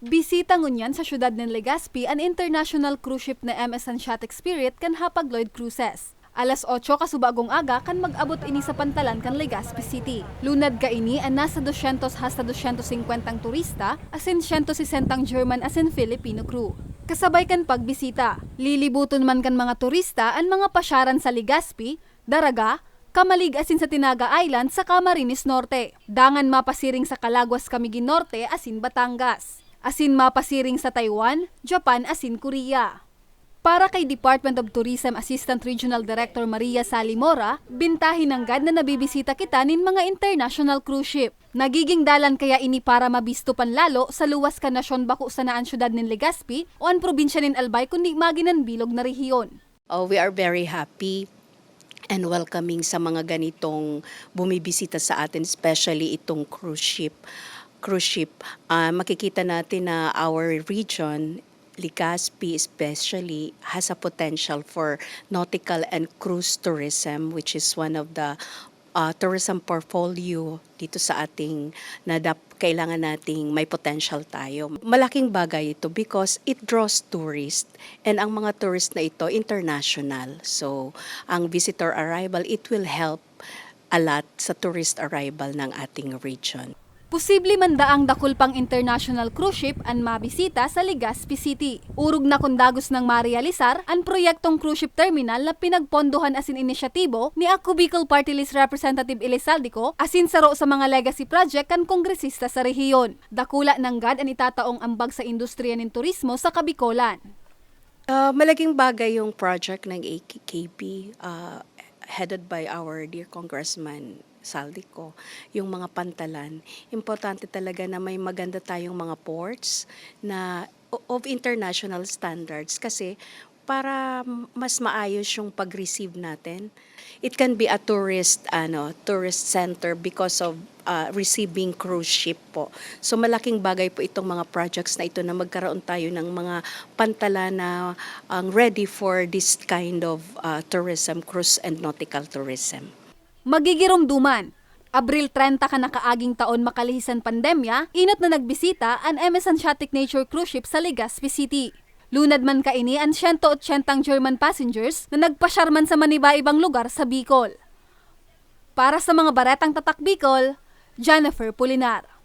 Bisita ngunyan sa syudad ng Legazpi an international cruise ship na MS Hanseatic Spirit kan Hapag Lloyd Cruises. Alas 8 kasubagong aga kan mag-abot ini sa pantalan kan Legazpi City. Lunad ka ini ang nasa 200 hasta 250 ang turista asin 160 German asin Filipino crew. Kasabay kan pagbisita, lilibuton man kan mga turista ang mga pasyaran sa Legazpi, Daraga, Kamalig asin sa Tinaga Island sa Camarines Norte. Dangan mapasiring sa Calaguas Camiguin Norte asin Batangas. Asin mapasiring sa Taiwan, Japan asin Korea. Para kay Department of Tourism Assistant Regional Director Maria Salimora, bintahin ng GAD na nabibisita kita nin mga international cruise ship. Nagiging dalan kaya ini para mabisto panlalo sa luwas ka nasyon bako sa naan syudad nin Legazpi o ang probinsya nin Albay kundi maginan bilog na rehiyon. Oh, we are very happy and welcoming sa mga ganitong bumibisita sa atin, especially itong cruise ship. Cruise ship, ah, makikita natin na our region, Legazpi especially, has a potential for nautical and cruise tourism, which is one of the ah, tourism portfolio dito sa ating na kailangan nating may potential tayo. Malaking bagay ito because it draws tourists and ang mga tourist na ito international. So, ang visitor arrival, it will help a lot sa tourist arrival ng ating region. Posible man daang dakul pang international cruise ship ang mabisita sa Legazpi City. Urog na kundagos ng marealisar ang proyektong cruise ship terminal na pinagpondohan asin inisyatibo ni Ako Party List Representative Elisaldico asin saro sa mga legacy project kan kongresista sa rehiyon. Dakula ng GAD ang itataong ambag sa industriya ng turismo sa Kabikolan. Uh, malaking bagay yung project ng AKKP uh, headed by our dear Congressman Saldico, yung mga pantalan. Importante talaga na may maganda tayong mga ports na of international standards kasi para mas maayos yung pag-receive natin. It can be a tourist ano, tourist center because of uh, receiving cruise ship po. So malaking bagay po itong mga projects na ito na magkaroon tayo ng mga pantala na ang ready for this kind of uh, tourism, cruise and nautical tourism. Magigirumduman. Abril 30 ka nakaaging taon makalihisan pandemya, inot na nagbisita ang MS Hanseatic Nature Cruise Ship sa Legazpi City. Lunad man ka ini ang 180 German passengers na nagpasyarman sa maniba-ibang lugar sa Bicol. Para sa mga baretang tatak Bicol, Jennifer Pulinar.